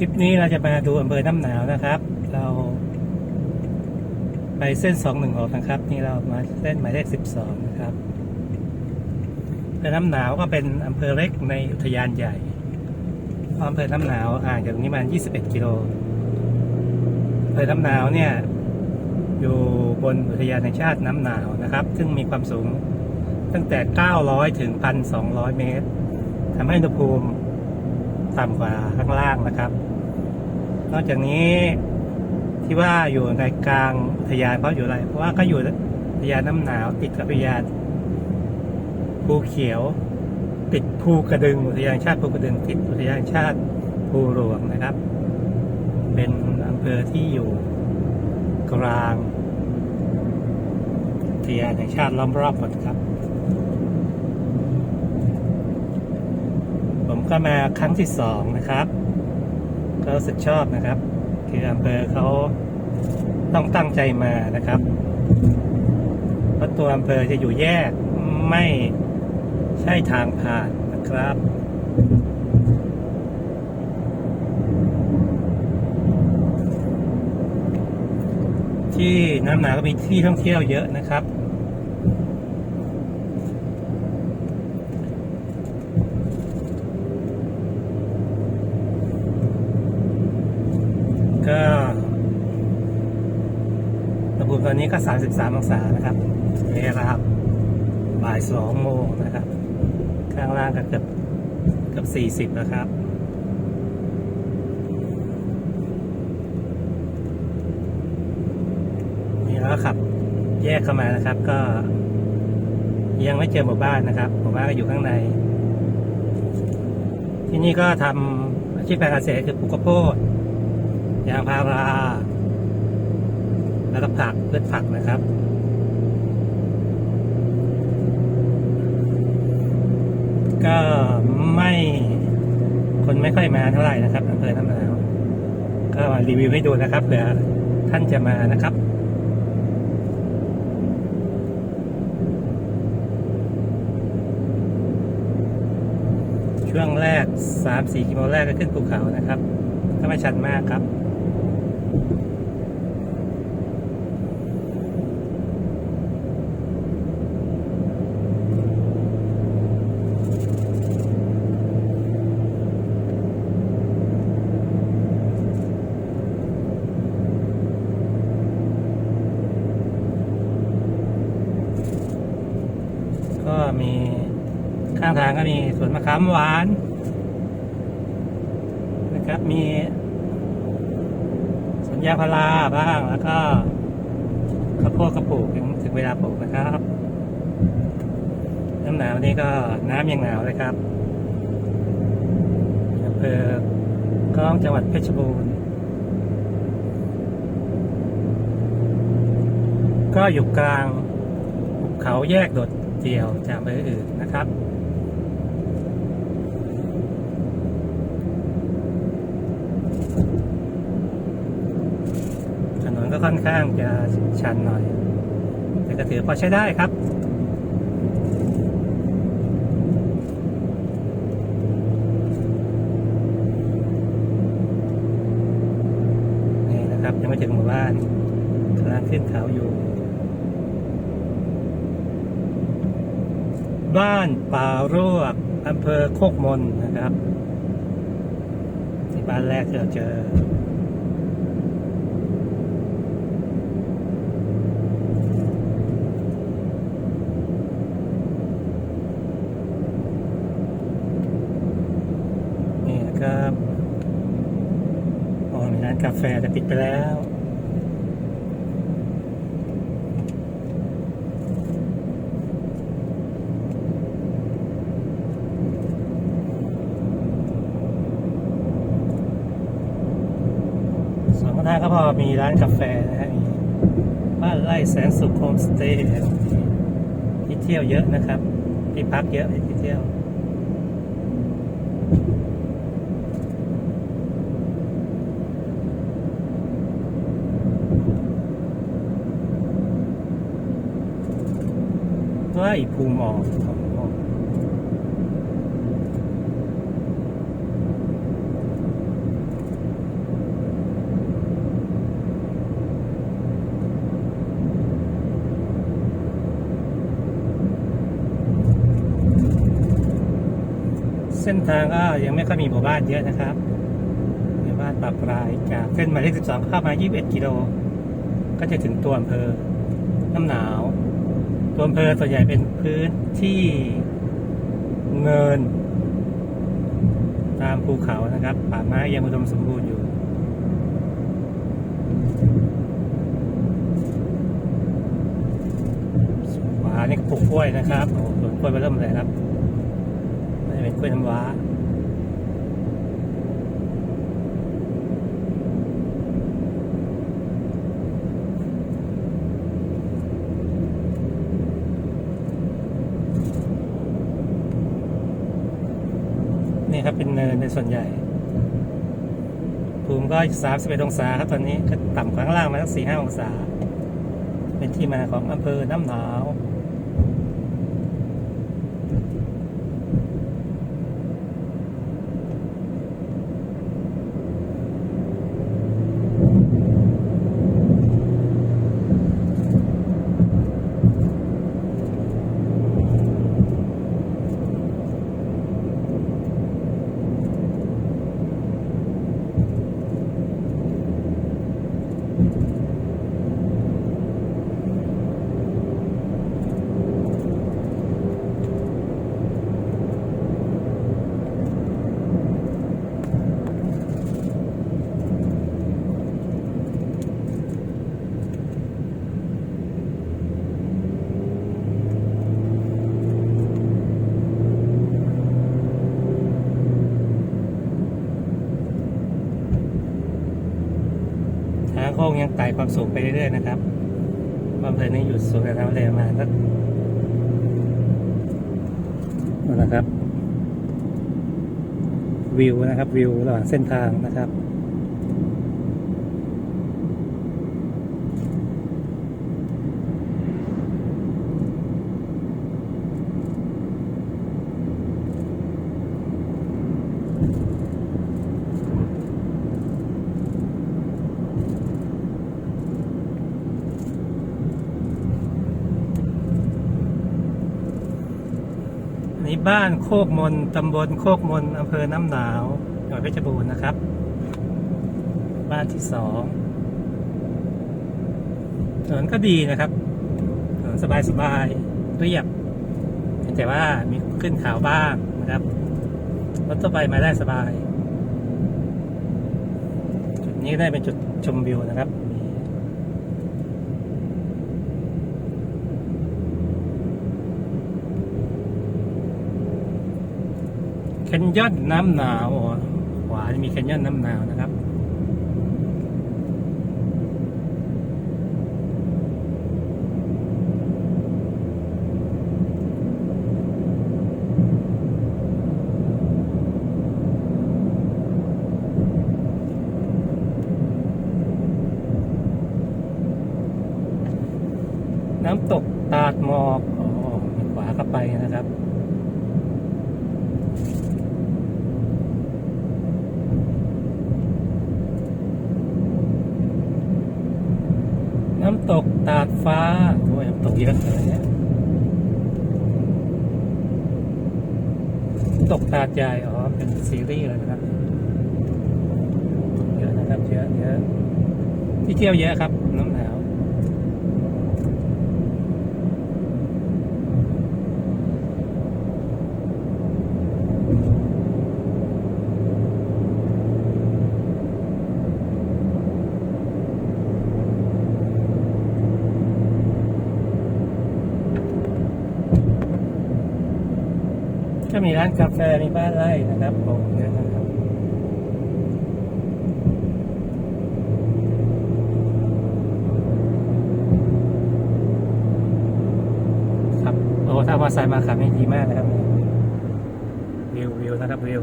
ลิปนี้เราจะมาดูอำเภอน้ำหนาวนะครับ เราไปเส้น216นะครับ นี่เรามาเส้นหมายเลข12นะครับอำเภอน้ำหนาวก็เป็นอำเภอเล็กในอุทยานใหญ่อำเภอน้ำหนาวห่างจากตรงนี้มา21กิโลอำเภอน้ำหนาวเนี่ยอยู่บนอุทยานแห่งชาติน้ำหนาวนะครับ ซึ่งมีความสูงตั้งแต่ 900 ถึง 1,200 เมตรทำให้อุณหภูมิต่ำกว่าข้างล่างนะครับ นอกจากนี้ที่ว่าอยู่ในกลางอุทยานเพราะอยู่อะไร เพราะว่าก็อยู่อุทยานน้ำหนาวติดกับอุทยานภูเขียว ติดภูกระดึงอุทยานชาติภูกระดึงติดอุทยานชาติภูหลวงนะครับ เป็นอำเภอที่อยู่กลางอุทยานแห่งชาติล้อมรอบหมดครับ ผมก็มาครั้งที่สองนะครับ ก็รู้สึกชอบนะครับ คืออำเภอเขาต้องตั้งใจมานะครับเพราะตัวอำเภอจะอยู่แยกไม่ใช่ทางผ่านนะครับที่น้ำหนาก็มีที่ท่องเที่ยวเยอะนะครับ ก็อุณหภูมิตอ นี้ก็ 33 องศานะครับเวลาบ่ายสองโมงนะครับ ข้างล่างก็เกือบเกือบ 40 นะครับนี่แล้วก็ขับ แยกเข้ามานะครับ ก็ ยังไม่เจอหมู่บ้านนะครับหมู่บ้านก็อยู่ข้างใน ที่นี่ก็ทำอาชีพการเกษตรคือปลูกข้าวโพดยางพารา แล้วก็ผักพืชผักนะครับก็ไม่คนไม่ค่อยมาเท่าไหร่นะครับอำเภอน้ำหนาวก็รีวิวให้ดูนะครับเผื่อท่านจะมานะครับ ช่วงแรก 3-4 กิโลแรกก็ขึ้นภูเขานะครับ ก็ไม่ชันมากครับ ก็มีข้างทางก็มีสวนมะขามหวาน นะครับ มีสวนยาพาราบ้างแล้วก็ข้าวโพดกระปลูกถึงถึงเวลาปลูกนะครับ น้ำหนาวนี่ก็น้ำยังหนาวเลยครับอำเภอกล้องจังหวัดเพชรบูรณ์ก็อยู่กลางเขาแยกโดดเดี่ยวจากอำเภออื่นนะครับ ถนนก็ค่อน ข้างจะชันหน่อย แต่ก็ถือพอใช้ได้ครับนี่นะครับยังไม่ถึงหมู่บ้านกำลังขึ้นเขาอยู่ บ้านป่ารวกอำเภอโคกมนนะครับ ที่บ้านแรกที่เราเจอ นี่นะครับโอ้มีร้านกา แฟแต่ปิดไปแล้ว สองข้างทางก็พอมีร้านกาแฟนะฮะบ้านไร่แสนสุขโฮมสเตย์ที่เที่ยวเยอะนะครับ ที่พักเยอะที่เที่ยว ล้ ภูมออกเส้นทางก็ยังไม่ค่อยมีหมู่บ้านเยอะนะครับหมู่บ้านปรับรายจากเส้นหมายเลข12 เข้ามา 21 กิโล ก็จะถึงตัวอำเภอ น้ำหนาว ตัวอำเภอส่วนใหญ่เป็นพื้นที่เนิน ตามภูเขานะครับ ป่าไม้ยังอุดมสมบูรณ์อยู่ขวานี่ปลูกกล้วยนะครับโอ้โหสวนกล้วยมาเริ่มเลยครับน่าจะเป็นกล้วยน้ำว้า นี่ครับ เป็นส่วนใหญ่ภูมิก็สามสิบเองศาครับตอนนี้ก็ต่ำกว่าข้างล่างมาสักสี่ห้าองศา เป็นที่มาของอำเภอน้ำหนาว ไต่ความสูงไปเรื่อยๆนะครับอำเภอนี้อยู่สูงจากน้ำเลยมาสักนั่นะครับ วิวนะครับ วิวระหว่างเส้นทางนะครับ บ้านโคกมนตำบลโคกมนอำเภอน้ำหนาวจังหวัดเพชรบูรณ์นะครับ บ้านที่สองถนนก็ดีนะครับถนนสบายสบายเรียบแต่ว่ามีขึ้นเขาบ้างนะครับรถตัวไปมาได้สบาย จุดนี้ได้เป็นจุดชมวิวนะครับ แคนยอนน้ำหนาวอ๋อขวาจะมีแคนยอนน้ำหนาวนะครับ น้ำตกตาดหมอกอ๋อมีขวาเข้าไปนะครับ น้ำตกตาดฟ้าโอ้ยน้ำตกเยอะเลยเนี่ยน้ำตกตาดใหญ่อ๋อ เป็นซีรีส์เลยนะครับ เยอะนะครับเยอะเยอะ ที่เที่ยวเยอะครับ น้ำหนาวก็มีร้านกาแฟมีบ้านไร่นะครับโอ้เยอะนะครับครับ โอ้ ถ้ามาใส่มาขับนี่ดีมากนะครับวิววิวนะครับวิว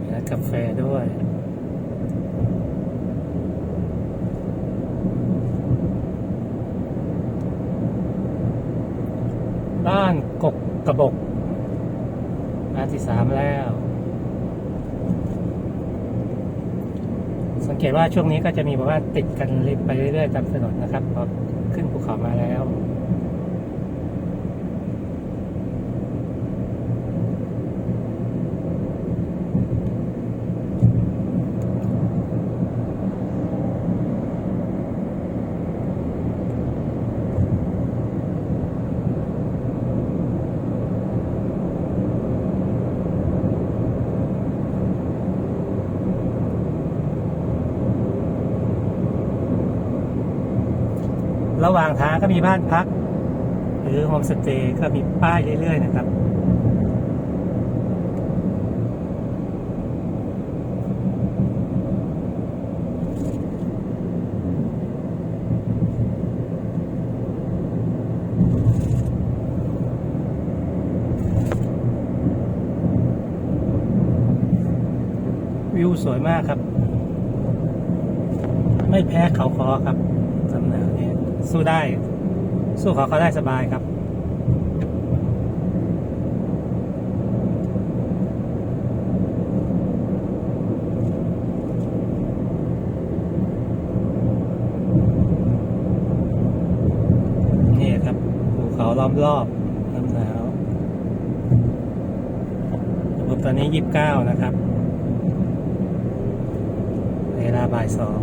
มีร้านกาแฟด้วย บ้านกกกระบกมาที่สามแล้ว สัง เกตว่าช่วงนี้ก็จะมีแบบว่าติดกันไปเรื่อยๆตามถนนนะครับพอขึ้นภูเขามาแล้ว ระหว่างทางก็มีบ้านพัก หรือโฮมสเตย์ก็มีป้ายเรื่อย ๆ นะครับ วิวสวยมากครับ ไม่แพ้เขาคอครับลำหนาวเนี่ย สู้ได้ สู้เขาเขาได้สบายครับนี่ครับภูเขาล้อมรอบลำหนาวอุณหภูมิตอนนี้ยี่สิบเก้านะครับ เวลาบ่ายสอง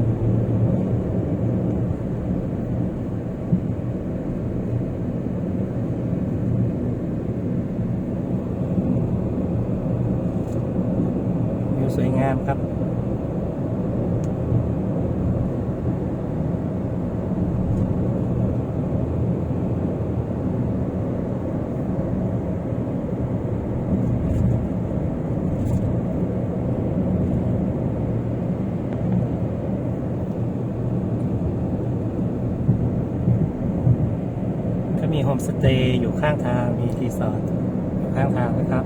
วิวสวยงามครับ ก็ มีโฮมสเตย์อยู่ข้างทางมีรีสอร์ทอยู่ข้างทางนะครับ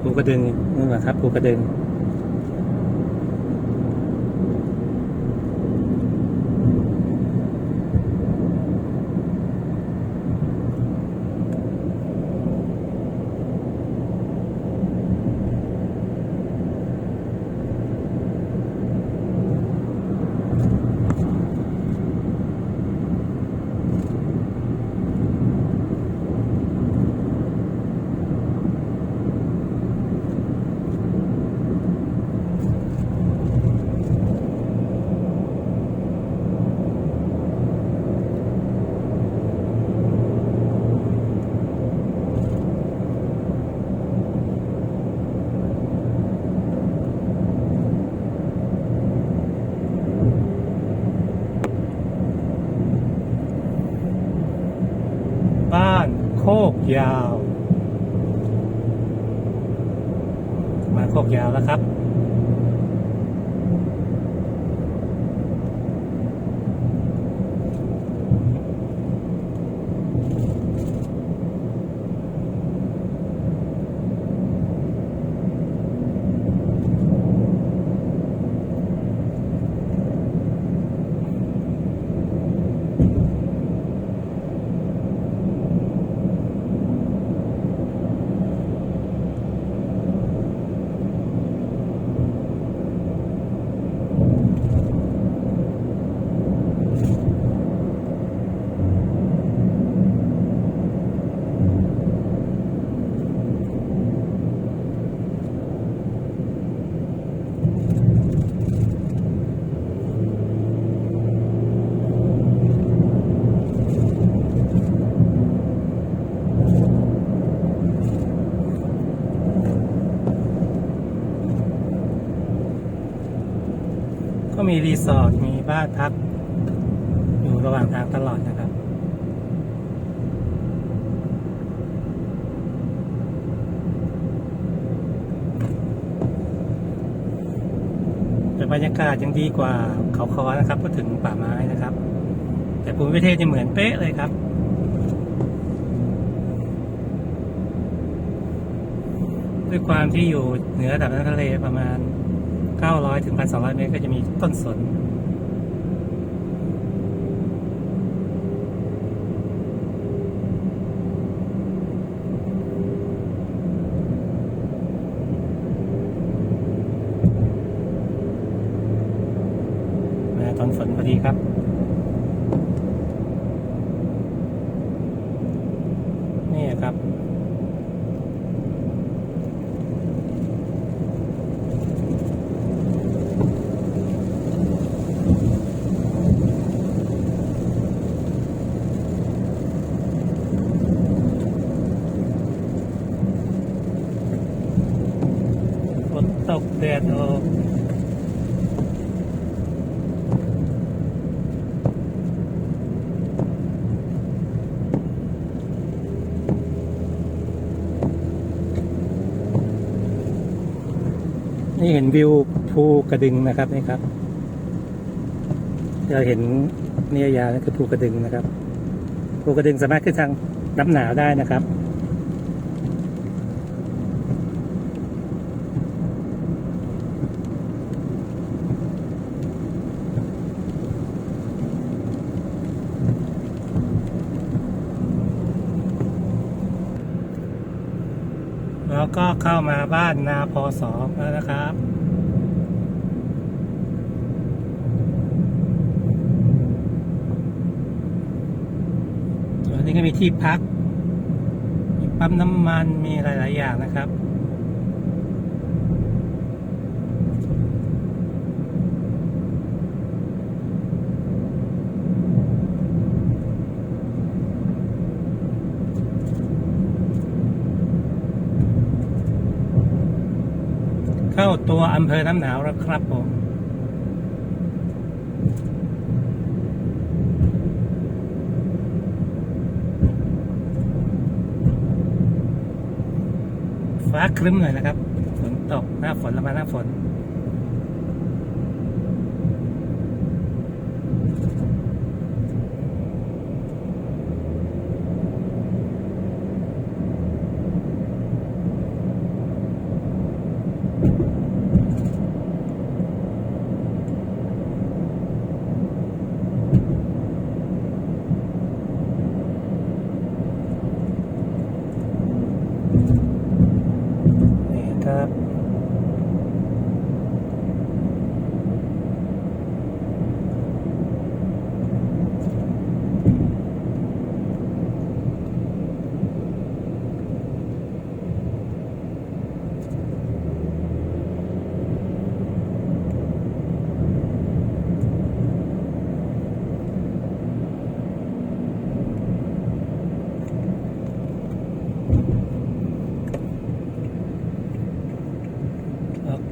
ภูกระดึงนู่นนะครับภูกระดึง บ้าน โมีรีสอร์ทมีบ้านพัก อยู่ระหว่างทางตลอดนะครับ แต่บรรยากาศยังดีกว่าเขาคอนะครับพูดถึงป่าไม้นะครับ แต่ภูมิประเทศจะเหมือนเป๊ะเลยครับด้วยความที่อยู่เหนือระดับน้ำทะเลประมาณ 900ถึง1,200 เมตรก็จะมีต้นสน ทนฝนพอดีครับ นี่ครับ ฝน ตกแดดออกนี่เห็นวิวภูกระดึงนะครับนี่ครับเราเห็นนี่ยานั่นคือภูกระดึงนะครับภูกระดึงสามารถขึ้นทางน้ำหนาวได้นะครับ ก็เข้ามาบ้านนาพอสองแล้วนะครับอันนี้ก็มีที่พัก มีปั๊มน้ำมันมีหลาย ๆ อย่างนะครับ อำเภอน้ำหนาวแล้วครับผมฟ้าครึ้มหน่อยนะครับ ฝนตกหน้าฝนแล้วมาหน้าฝนครับ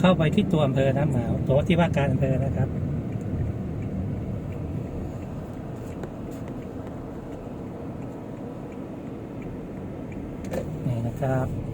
เข้าไปที่ตัวอำเภอน้ำหนาวตัวที่ว่าการอำเภอนะครับ นี่นะครับ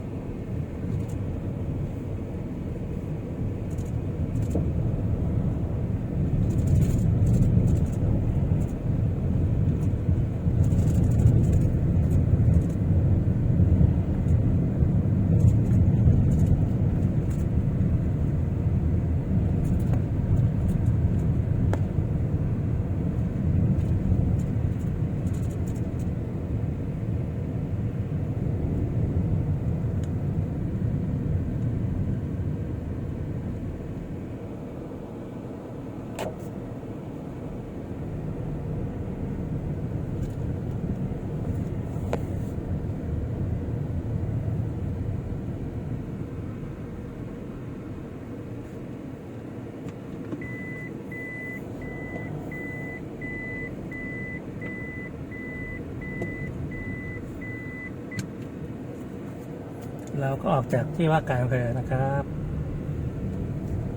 เราก็ออกจากที่ว่าการอำเภอนะครับ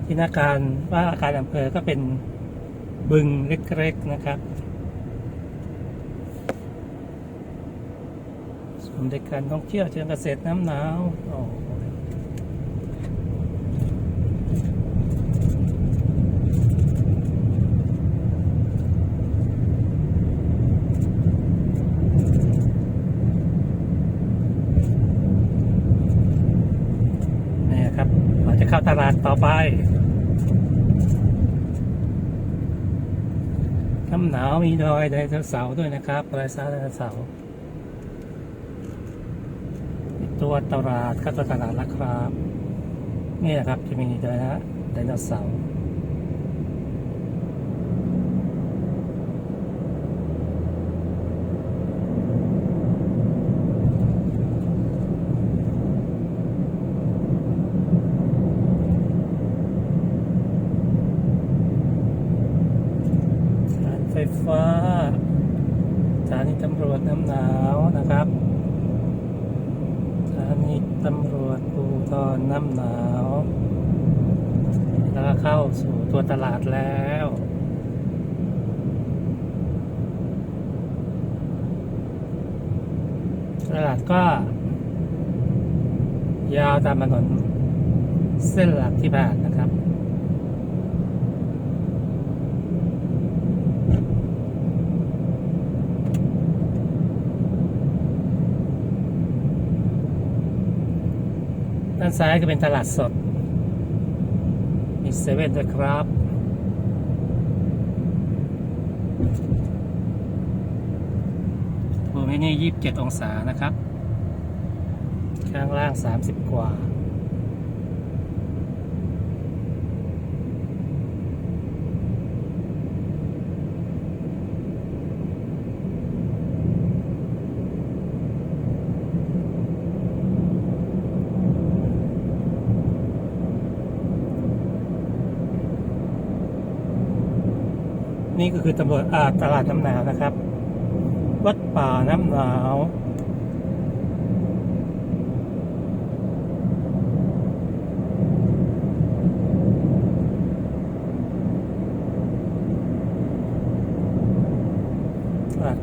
ที่นาการว่าการอำเภอก็เป็นบึงเล็กๆนะครับส่วนในการท่องเที่ยวเชิงเกษตรน้ำหนาวโอ้โหนี่ครับ เข้าตลาดต่อไป น้ำหนาวมีดอยไดโนเสาร์ด้วยนะครับปลายซาไดโนเสาร์ตัวตลาดข้าวตลาดนะครับ นี่นะครับจะมีดอยนะไดโนเสาร์ ฟ้าสถานีตำรวจน้ำหนาวนะครับสถานีตำรวจภูธรน้ำหนาว แล้วก็เข้าสู่ ตัวตลาดแล้ว ตลาดก็ ยาวตามถนนเส้นหลักที่ผ่านนะครับด้านซ้ายก็เป็นตลาดสด เซเว่นนะครับภูมินี่27องศานะครับ ข้างล่าง30กว่า นี่ก็คือตำรวจอาตลาดน้ำหนาวนะครับ วัดป่าน้ำหนาว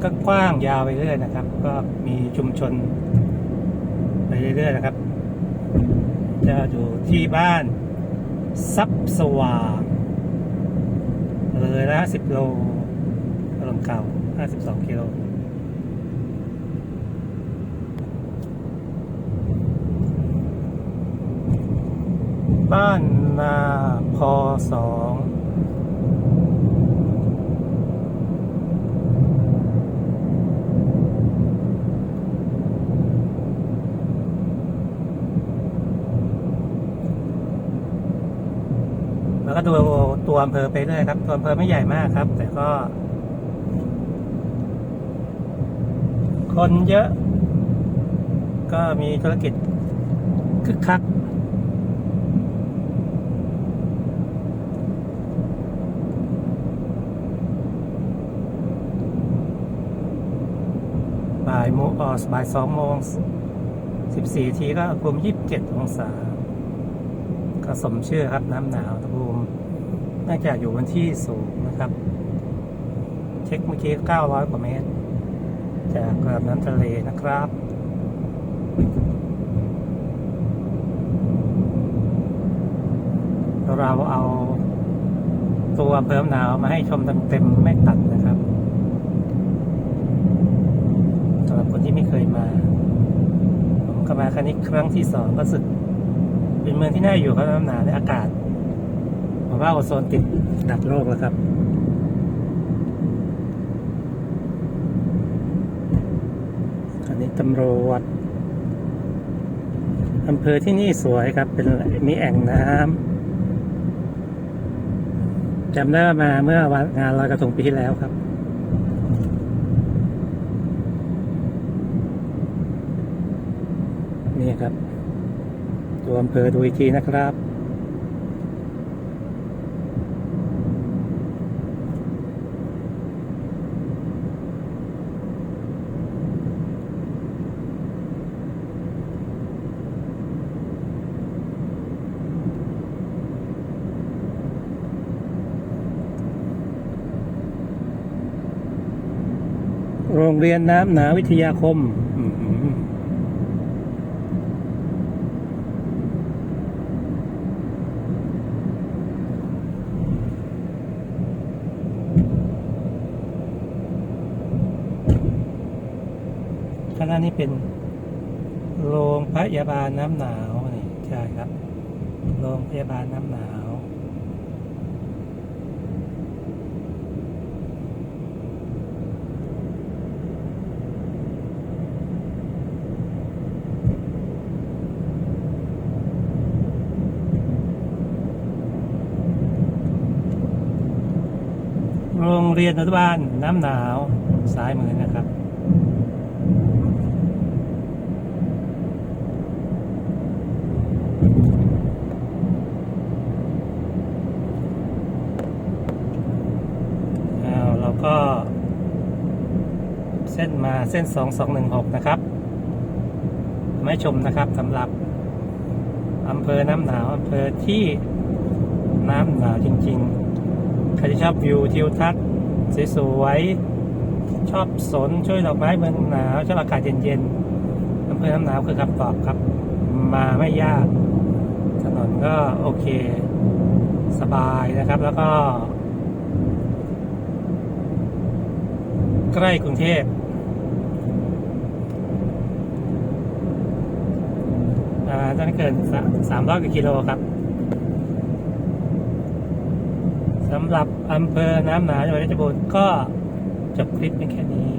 ก็กว้างยาวไปเรื่อยนะครับ ก็มีชุมชนไปเรื่อยๆนะครับ จะอยู่ที่บ้านซับสว่าง เลยละสิโลถนนเก่า 52กิโลบ้านนาพอสอง แล้วก็ดูตัวอำเภอไปเรื่อยครับ ตัวอำเภอไม่ใหญ่มากครับ แต่ก็ คนเยอะ ก็มีธุรกิจคึกคักบ่ายโมงออบ่ายสองโมงสิบสี่ทีก็อุณหภูมิยี่สิบเจ็ดองศา ก็สมชื่อครับน้ำหนาวอุณหภูมิน่าจะอยู่บนที่สูงนะครับ เช็คเมื่อกี้เก้าร้อยกว่าเมตร จากระดับน้ำทะเลนะครับเราเอาตัวเภอน้ำหนาวมาให้ชมเต็มๆไม่ตัดนะครับสำหรับคนที่ไม่เคยมา ผมก็มาครั้งนี้ครั้งที่สองก็สึก เป็นเมืองที่น่าอยู่ครับน้ำหนาวในอากาศผมว่าโอโซนติดดับโลกแล้วครับอันนี้ตำรวจอำเภอที่นี่สวยครับ เป็นมีแอ่งน้ำจำได้มาเมื่อวันงานลอยกระทงปีที่แล้วครับนี่ครับ ตัวอำเภอดูอีกทีนะครับ โรงเรียนน้ำหนาวิทยาคมอื้อหือข้าง หน้านี้เป็นโรงพยาบาลน้ำหนาวนี่ใช่ครับ โรงพยาบาลน้ำหนาวโรงเรียนอนุบาลน้ำหนาวซ้ายมือนะครับ อ้าวเราก็ ส้นมา เส้น 2216 นะครับ ไม่ชมนะครับสำหรับอำเภอน้ำหนาวอำเภอที่น้ำหนาวจริงๆ ใครที่ชอบวิวทิวทัศน์สวยๆ ชอบสนช่วยดอกไม้เมืองหนาว ชอบอากาศเย็นๆอำเภอน้ำหนาวคือคำตอบครับ มาไม่ยาก ถนนก็โอเค สบายนะครับแล้วก็ ใกล้กรุงเทพอ่า ตอนนี้เกินสามร้อยกว่ากิโลครับสำหรับอำเภอน้ำหนาจังหวัดเพชรบูรณ์ก็จบคลิปเป็นแค่นี้